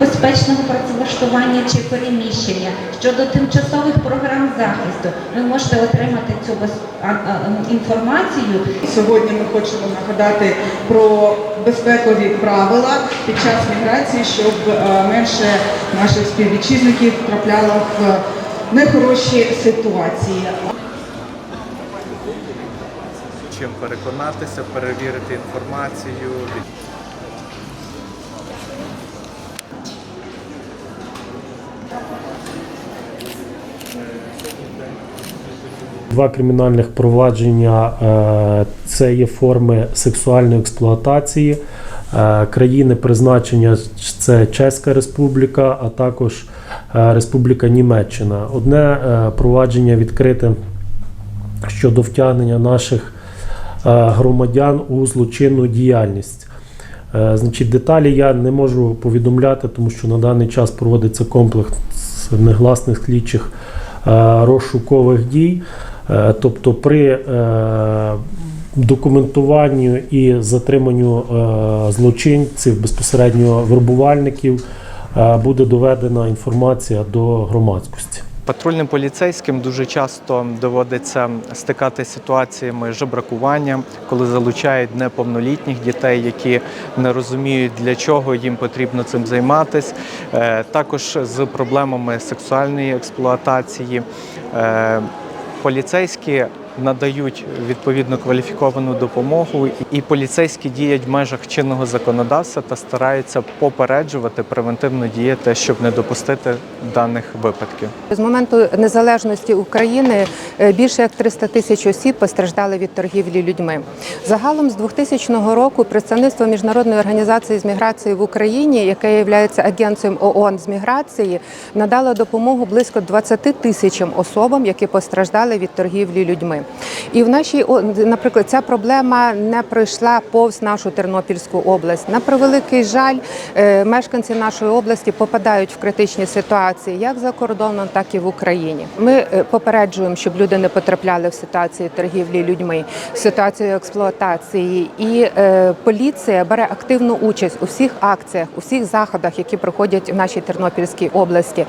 безпечного працевлаштування чи переміщення, щодо тимчасових програм захисту, ви можете отримати цю а- інформацію Сьогодні ми хочемо нагадати про безпекові правила під час міграції, щоб е, менше наших співвітчизників трапляло в нехороші ситуації. чим переконатися, перевірити інформацію. Два кримінальних провадження е, це є форми сексуальної експлуатації. Е, Країни призначення це Чеська Республіка, а також е, Республіка Німеччина. Одне провадження відкрите щодо втягнення наших громадян у злочинну діяльність. Значить, деталі я не можу повідомляти, тому що на даний час проводиться комплекс негласних слідчих розшукових дій. Е, Тобто при документуванні документуванню і затриманню е, злочинців, безпосередньо вербувальників, е, буде доведена інформація до громадськості. Патрульним поліцейським дуже часто доводиться стикати з ситуаціями жебракування, коли залучають неповнолітніх дітей, які не розуміють, для чого їм потрібно цим займатися. Е, Також з проблемами сексуальної експлуатації. Е, Поліцейські надають відповідну кваліфіковану допомогу, і поліцейські діють в межах чинного законодавства та стараються попереджувати превентивно діяти, щоб не допустити даних випадків. З моменту незалежності України більше як 300 тисяч осіб постраждали від торгівлі людьми. Загалом з 2000 року представництво міжнародної організації з міграції в Україні, яке є агенцією ООН з міграції, надало допомогу близько 20 тисячам особам, які постраждали від торгівлі людьми. І в нашій наприклад, ця проблема не пройшла повз нашу Тернопільську область. На превеликий жаль, е, мешканці нашої області попадають в критичні ситуації як за кордоном, так і в Україні. Ми е, попереджуємо, щоб люди не потрапляли в ситуації торгівлі людьми, в ситуацію експлуатації. І е, поліція бере активну участь у всіх акціях, у всіх заходах, які проходять в нашій Тернопільській області.